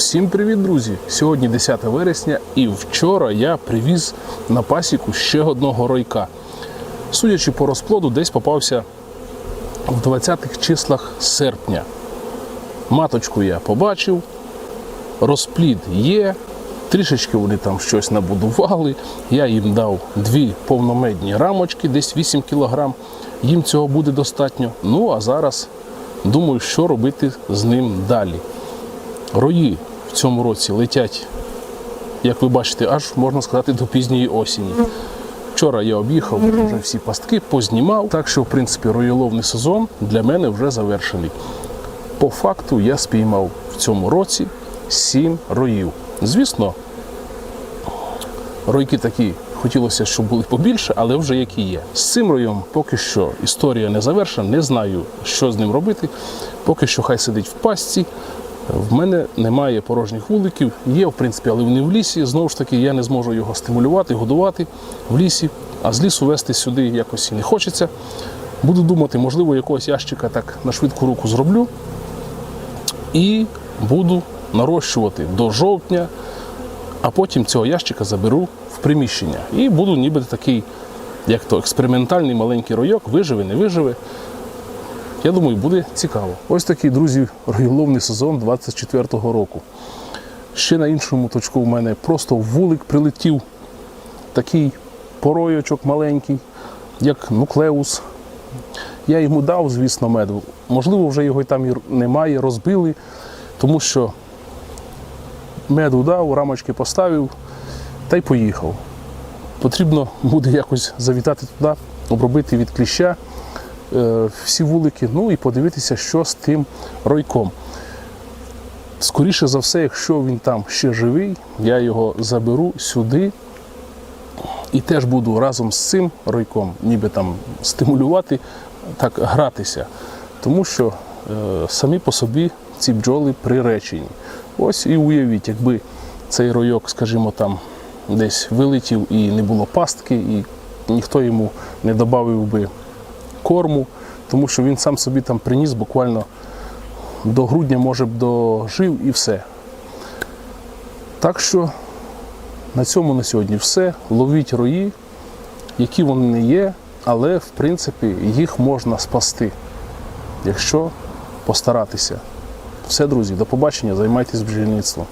Всім привіт, друзі! Сьогодні 10 вересня, і вчора я привіз на пасіку ще одного ройка. Судячи по розплоду, десь попався в 20-х числах серпня. Маточку я побачив, розплід є, трішечки вони там щось набудували. Я їм дав дві повномедні рамочки, десь 8 кг. Їм цього буде достатньо. Ну а зараз думаю, що робити з ним далі. Рої в цьому році летять, як ви бачите, аж можна сказати до пізньої осені. Вчора я об'їхав вже всі пастки, познімав. Так що, в принципі, роєловний сезон для мене вже завершений. По факту я спіймав в цьому році 7 роїв. Звісно, ройки такі хотілося, щоб були побільше, але вже які є. З цим роєм поки що історія не завершена, не знаю, що з ним робити. Поки що хай сидить в пастці. В мене немає порожніх вуликів, є, в принципі, але вони в лісі. Знову ж таки, я не зможу його стимулювати, годувати в лісі, а з лісу вести сюди якось і не хочеться. Буду думати, можливо, якогось ящика так на швидку руку зроблю і буду нарощувати до жовтня, а потім цього ящика заберу в приміщення. І буду ніби такий, як то, експериментальний маленький ройок, виживе, не виживе. Я думаю, буде цікаво. Ось такий, друзі, роїловний сезон 24-го року. Ще на іншому точку в мене просто вулик прилетів. Такий поройочок маленький, як нуклеус. Я йому дав, звісно, меду. Можливо, вже його там і немає, розбили, тому що меду дав, рамочки поставив та й поїхав. Потрібно буде якось завітати туди, обробити від кліща всі вулики, ну і подивитися, що з тим ройком. Скоріше за все, якщо він там ще живий, я його заберу сюди і теж буду разом з цим ройком, ніби там стимулювати, так гратися. Тому що е, самі по собі ці бджоли приречені. Ось і уявіть, якби цей ройок, скажімо, там десь вилетів і не було пастки, і ніхто йому не додав би корму, тому що він сам собі там приніс буквально до грудня, може б дожив і все. Так що на цьому на сьогодні все. Ловіть рої, які вони не є, але в принципі їх можна спасти, якщо постаратися. Все, друзі, до побачення, займайтесь бджільництвом.